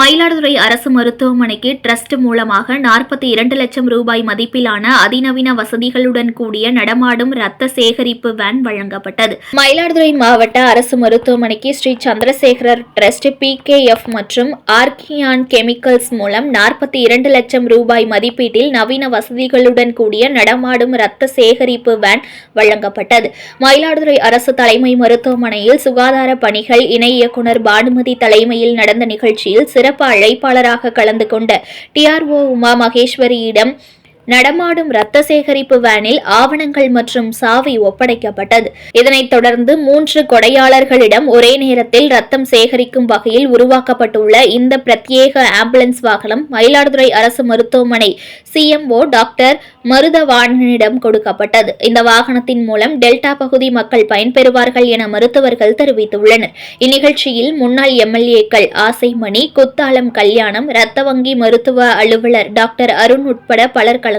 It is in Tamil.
Mayiladuthurai அரசு மருத்துவமனைக்கு டிரஸ்ட் மூலமாக நாற்பத்தி இரண்டு லட்சம் ரூபாய் மதிப்பிலான அதிநவீன வசதிகளுடன் கூடிய நடமாடும் ரத்த சேகரிப்பு வேன் வழங்கப்பட்டது. மயிலாடுதுறை மாவட்ட அரசு மருத்துவமனைக்கு ஸ்ரீ சந்திரசேகரர் டிரஸ்ட் பிகேஎஃப் மற்றும் ஆர்கியான் கெமிக்கல்ஸ் மூலம் நாற்பத்தி இரண்டு லட்சம் ரூபாய் மதிப்பீட்டில் நவீன வசதிகளுடன் கூடிய நடமாடும் ரத்த சேகரிப்பு வேன் வழங்கப்பட்டது. மயிலாடுதுறை அரசு தலைமை மருத்துவமனையில் சுகாதார பணிகள் இணை இயக்குனர் பானுமதி தலைமையில் நடந்த நிகழ்ச்சியில் சிறப்பு அழைப்பாளராக கலந்து கொண்ட டிஆர்ஓ உமா மகேஸ்வரியிடம் நடமாடும் ரத்த சேகரிப்பு வேனில் ஆவணங்கள் மற்றும் சாவி ஒப்படைக்கப்பட்டது. இதனைத் தொடர்ந்து மூன்று கொடையாளர்களிடம் ஒரே நேரத்தில் ரத்தம் சேகரிக்கும் வகையில் உருவாக்கப்பட்டுள்ள இந்த பிரத்யேக ஆம்புலன்ஸ் வாகனம் மயிலாடுதுறை அரசு மருத்துவமனை சிஎம்ஓ டாக்டர் மருதவாணனிடம் கொடுக்கப்பட்டது. இந்த வாகனத்தின் மூலம் டெல்டா பகுதி மக்கள் பயன்பெறுவார்கள் என மருத்துவர்கள் தெரிவித்துள்ளனர். இந்நிகழ்ச்சியில் முன்னாள் எம்எல்ஏக்கள் ஆசைமணி குத்தாலம் கல்யாணம் ரத்த வங்கி மருத்துவ அலுவலர் டாக்டர் அருண் உட்பட பலர் கலந்து